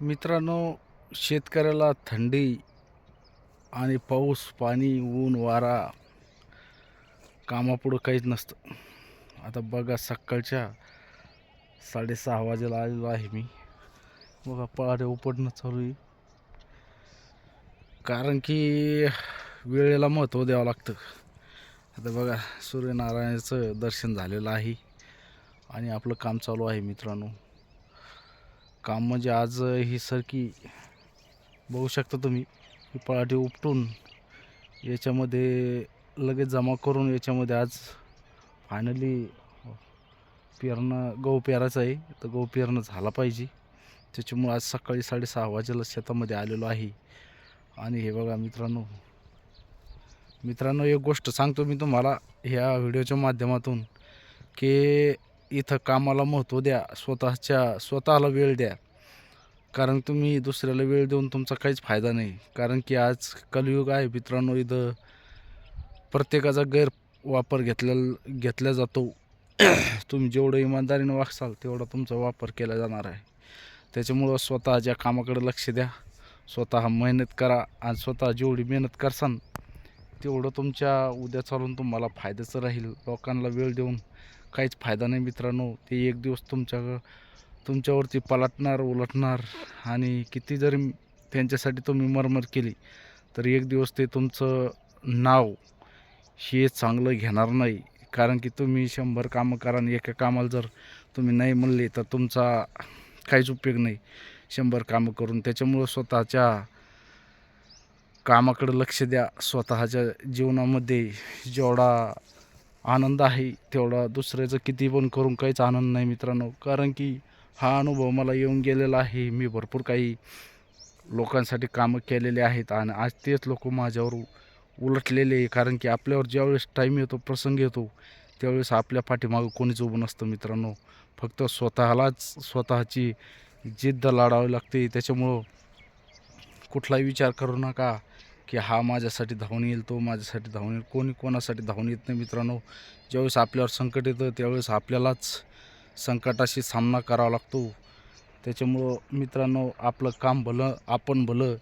मित्रांनो शेतकऱ्याला थंडी आणि पाऊस पाणी ऊन वारा कामापुढं काहीच नसतं. आता बघा सकाळच्या साडेसहा वाजेला आलेलो आहे मी. बघा पहाटे उपडणं चालू आहे. कारण की वेळेला महत्त्व द्यावं लागतं. आता बघा सूर्यनारायणाचं दर्शन झालेलं आहे आणि आपलं काम चालू आहे मित्रांनो. काम म्हणजे आज ही सरकी बघू शकता तुम्ही ही पळाटी उपटून याच्यामध्ये लगेच जमा करून याच्यामध्ये आज फायनली पेरणं गहू पेरायचं आहे. तर गहू पेरणं झाला पाहिजे. त्याच्यामुळं आज सकाळी साडेसहा वाजेला शेतामध्ये आलेलो आहे. आणि हे बघा मित्रांनो मित्रांनो एक गोष्ट सांगतो मी तुम्हाला ह्या व्हिडिओच्या माध्यमातून की इथं कामाला महत्त्व द्या स्वतःच्या स्वतःला वेळ द्या. कारण तुम्ही दुसऱ्याला वेळ देऊन तुमचा काहीच फायदा नाही. कारण की आज कलियुग आहे मित्रांनो इथं प्रत्येकाचा गैरवापर घेतल्या घेतला जातो. तुम्ही जेवढं इमानदारीनं वागसाल तेवढा तुमचा वापर केला जाणार आहे. त्याच्यामुळं स्वतःच्या कामाकडे लक्ष द्या. स्वतः मेहनत करा आणि स्वतः जेवढी मेहनत करसान तेवढं तुमच्या उद्या चालून तुम्हाला फायद्याचं राहील. लोकांना वेळ देऊन काहीच फायदा नाही मित्रांनो. ते एक दिवस तुमच्या तुमच्यावरती पलटणार उलटणार आणि किती जरी त्यांच्यासाठी तुम्ही मरमर केली तर एक दिवस ते तुमचं नाव हे चांगलं घेणार नाही. कारण की तुम्ही शंभर कामं करा आणि एका कामाला जर तुम्ही नाही म्हणले तर तुमचा काहीच उपयोग नाही शंभर कामं करून. त्याच्यामुळं स्वतःच्या कामाकडे लक्ष द्या. स्वतःच्या जीवनामध्ये जेवढा आनंद आहे तेवढा. दुसऱ्याचं किती पण करून काहीच आनंद नाही मित्रांनो. कारण की हा अनुभव मला येऊन गेलेला आहे. मी भरपूर काही लोकांसाठी कामं केलेले आहेत आणि आज तेच लोक माझ्यावर उलटलेले आहे. कारण की आपल्यावर ज्यावेळेस टाईम येतो प्रसंग येतो त्यावेळेस आपल्या पाठीमागं कोणीच उभं नसतं मित्रांनो. फक्त स्वतःलाच स्वतःची जिद्द लाडावी लागते. त्याच्यामुळं कुठलाही विचार करू नका. की हा माझ्यासाठी धावून येईल तो माझ्यासाठी धावून येईल कोणी कोणासाठी धावून येत नाही मित्रांनो. ज्यावेळेस आपल्यावर संकट येतं त्यावेळेस आपल्यालाच संकटाशी सामना करावा लागतो. त्याच्यामुळं मित्रांनो आपलं काम भलं आपण भलं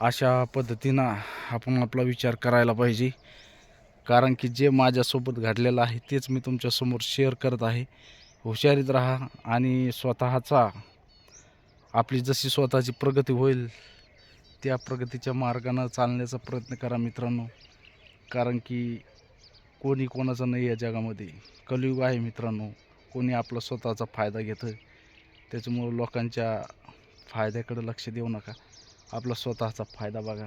अशा पद्धतीनं आपण आपला विचार करायला पाहिजे. कारण की जे माझ्यासोबत घडलेलं आहे तेच मी तुमच्यासमोर शेअर करत आहे. हुशारीत राहा आणि स्वतःचा आपली जशी स्वतःची प्रगती होईल त्या प्रगतीच्या मार्गानं चालण्याचा प्रयत्न करा मित्रांनो. कारण की कोणी कोणाचं नाही या जगामध्ये. कलियुग आहे मित्रांनो. कोणी आपला स्वतःचा फायदा घेतं त्याच्यामुळं लोकांच्या फायद्याकडे लक्ष देऊ नका. आपला स्वतःचा फायदा बघा.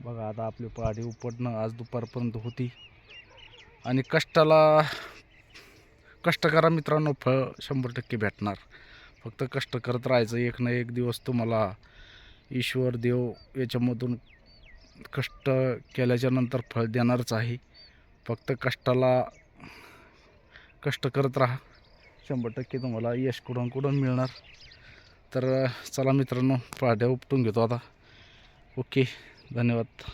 बघा आता आपली पहाडी उपटणं आज दुपारपर्यंत होती. आणि कष्टाला कष्ट करा मित्रांनो फळ शंभर टक्के भेटणार. फक्त कष्ट करत राहायचं. एक ना एक दिवस तुम्हाला ईश्वर देव याच्यामधून कष्ट केल्याच्यानंतर फळ देणारच आहे. फक्त कष्टाला कष्ट करत राहा. शंभर टक्के तुम्हाला यश कुठून कुठून मिळणार. तर चला मित्रांनो पाड्या उपटून घेतो आता. ओके धन्यवाद.